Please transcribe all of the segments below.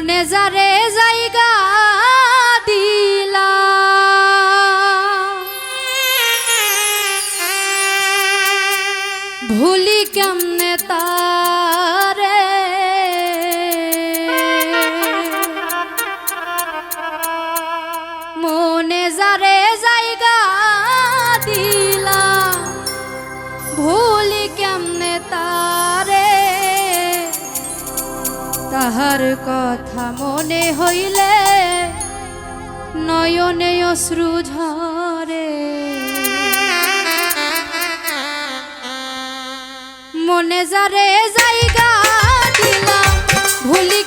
মনে যারে জায়গা দিলা ভুলি কেমনে তারে তাহার কথা মনে হইলে নয়নে অশ্রু ঝরে। মনে যারে জায়গা দিলাম ভুলি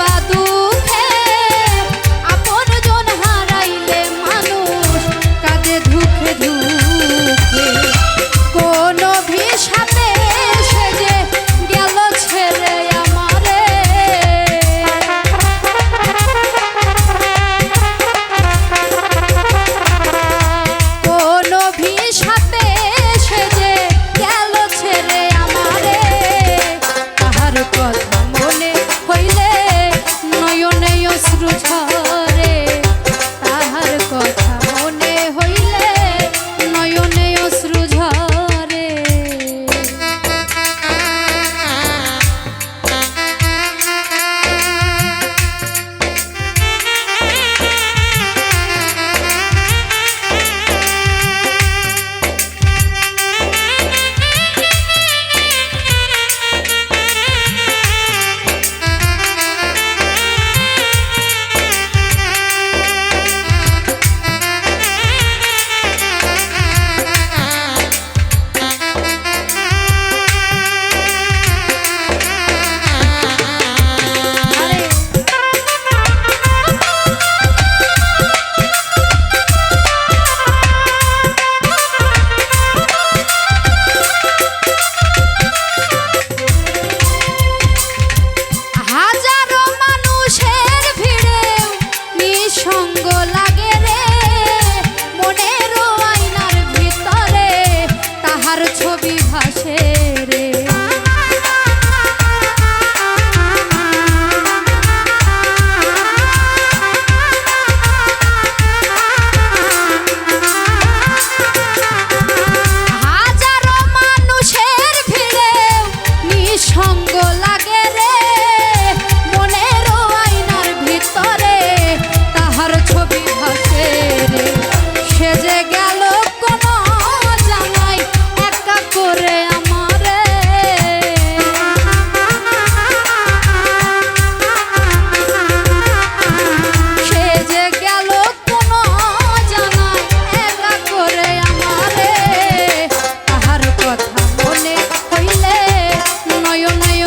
বাদু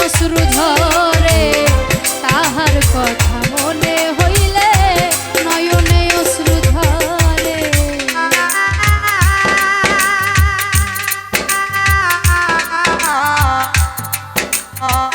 অশ্রু ধরে তাহার কথা মনে হইলে নয়নে অশ্রু ধরে আ